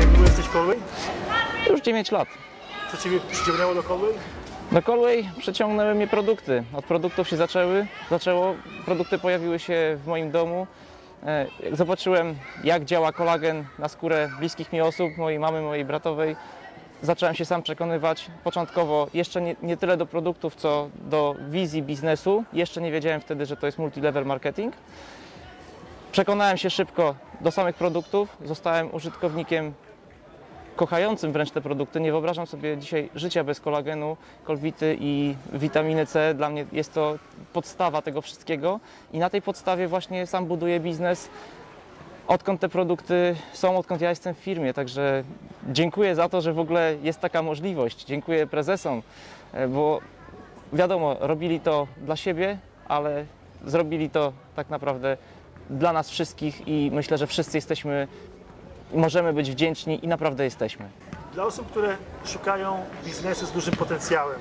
Jak długo jesteś w? Już 9 lat. Co Ciebie przyciągnęło do Colway? Do Colway przyciągnęły mnie produkty. Od produktów się zaczęły, zaczęło, produkty pojawiły się w moim domu. E, Jak zobaczyłem, jak działa kolagen na skórę bliskich mi osób, mojej mamy, mojej bratowej, zacząłem się sam przekonywać. Początkowo jeszcze nie, nie tyle do produktów, co do wizji biznesu. Jeszcze nie wiedziałem wtedy, że to jest multilevel marketing. Przekonałem się szybko do samych produktów. Zostałem użytkownikiem kochającym wręcz te produkty. Nie wyobrażam sobie dzisiaj życia bez kolagenu, kolwity i witaminy C. Dla mnie jest to podstawa tego wszystkiego i na tej podstawie właśnie sam buduję biznes. Odkąd te produkty są, odkąd ja jestem w firmie, także dziękuję za to, że w ogóle jest taka możliwość. Dziękuję prezesom, e, bo wiadomo, robili to dla siebie, ale zrobili to tak naprawdę dla nas wszystkich i myślę, że wszyscy jesteśmy, możemy być wdzięczni i naprawdę jesteśmy. Dla osób, które szukają biznesu z dużym potencjałem,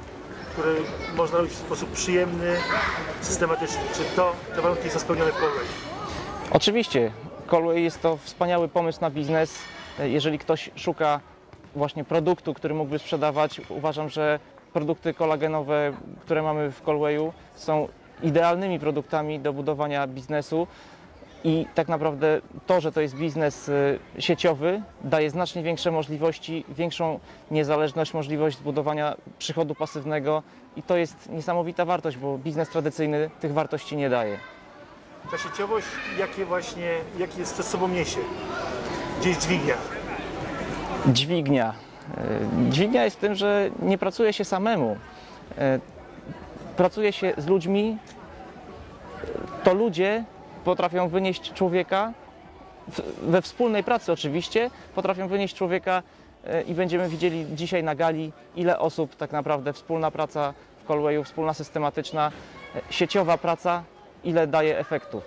który można robić w sposób przyjemny, systematyczny, czy to te warunki są spełnione w Colway? Oczywiście, Colway jest to wspaniały pomysł na biznes. Jeżeli ktoś szuka właśnie produktu, który mógłby sprzedawać, uważam, że produkty kolagenowe, które mamy w Colwayu są idealnymi produktami do budowania biznesu. I tak naprawdę to, że to jest biznes y, sieciowy, daje znacznie większe możliwości, większą niezależność, możliwość zbudowania przychodu pasywnego i to jest niesamowita wartość, bo biznes tradycyjny tych wartości nie daje. Ta sieciowość, jakie właśnie, jaki jest to z sobą niesie? Gdzie jest dźwignia? Dźwignia. Y, Dźwignia jest tym, że nie pracuje się samemu. Y, Pracuje się z ludźmi. To ludzie potrafią wynieść człowieka, we wspólnej pracy oczywiście, potrafią wynieść człowieka y, i będziemy widzieli dzisiaj na gali, ile osób tak naprawdę wspólna praca w Colwayu, wspólna systematyczna, y, sieciowa praca, ile daje efektów.